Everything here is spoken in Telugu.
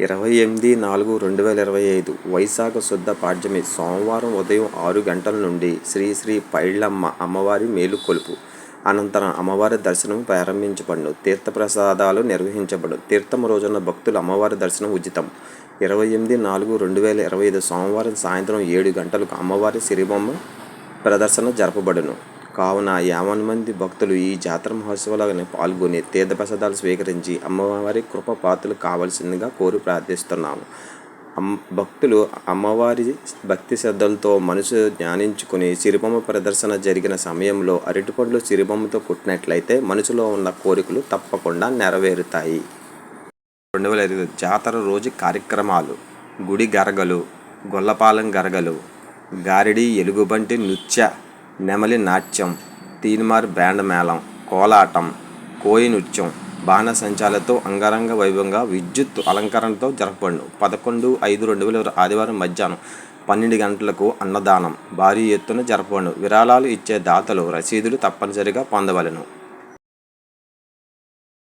ఇరవై ఎనిమిది నాలుగు రెండు వేల ఇరవై ఐదు వైశాఖ శుద్ధ పాడ్యమి సోమవారం ఉదయం ఆరు గంటల నుండి శ్రీ శ్రీ పైళ్ళమ్మ అమ్మవారి మేలుకొలుపు. అనంతరం అమ్మవారి దర్శనం ప్రారంభించబడును. తీర్థప్రసాదాలు నిర్వహించబడు తీర్థం రోజున భక్తులు అమ్మవారి దర్శనం ఉచితం. ఇరవై ఎనిమిది నాలుగు రెండు వేల ఇరవై ఐదు సోమవారం సాయంత్రం ఏడు గంటలకు అమ్మవారి సిరిబొమ్మ ప్రదర్శన జరపబడును కావున యావన్ మంది భక్తులు ఈ జాతర మహోత్సవాలను పాల్గొని తీర్థ ప్రసాదాలు స్వీకరించి అమ్మవారి కృప పాత్రలు కావాల్సిందిగా కోరి ప్రార్థిస్తున్నాము. అమ్ భక్తులు అమ్మవారి భక్తి శ్రద్ధలతో మనసు ధ్యానించుకుని సిరిబొమ్మ ప్రదర్శన జరిగిన సమయంలో అరటిపండ్లు సిరిబొమ్మతో కుట్టినట్లయితే మనసులో ఉన్న కోరికలు తప్పకుండా నెరవేరుతాయి. రెండు వేల ఐదు జాతర రోజు కార్యక్రమాలు. గుడి గరగలు గొల్లపాలెం గరగలు గారిడి ఎలుగుబంటి నృత్య నెమలి నాట్యం తీన్మార్ బ్యాండ్ మేళం కోలాటం కోయి నృత్యం బాణసంచాలతో అంగరంగ వైభవంగా విద్యుత్ అలంకరణతో జరపబడును పదకొండు ఐదు రెండు వేల ఆదివారం మధ్యాహ్నం పన్నెండు గంటలకు అన్నదానం భారీ ఎత్తున జరపబడును విరాళాలు ఇచ్చే దాతలు రసీదులు తప్పనిసరిగా పొందవలెను.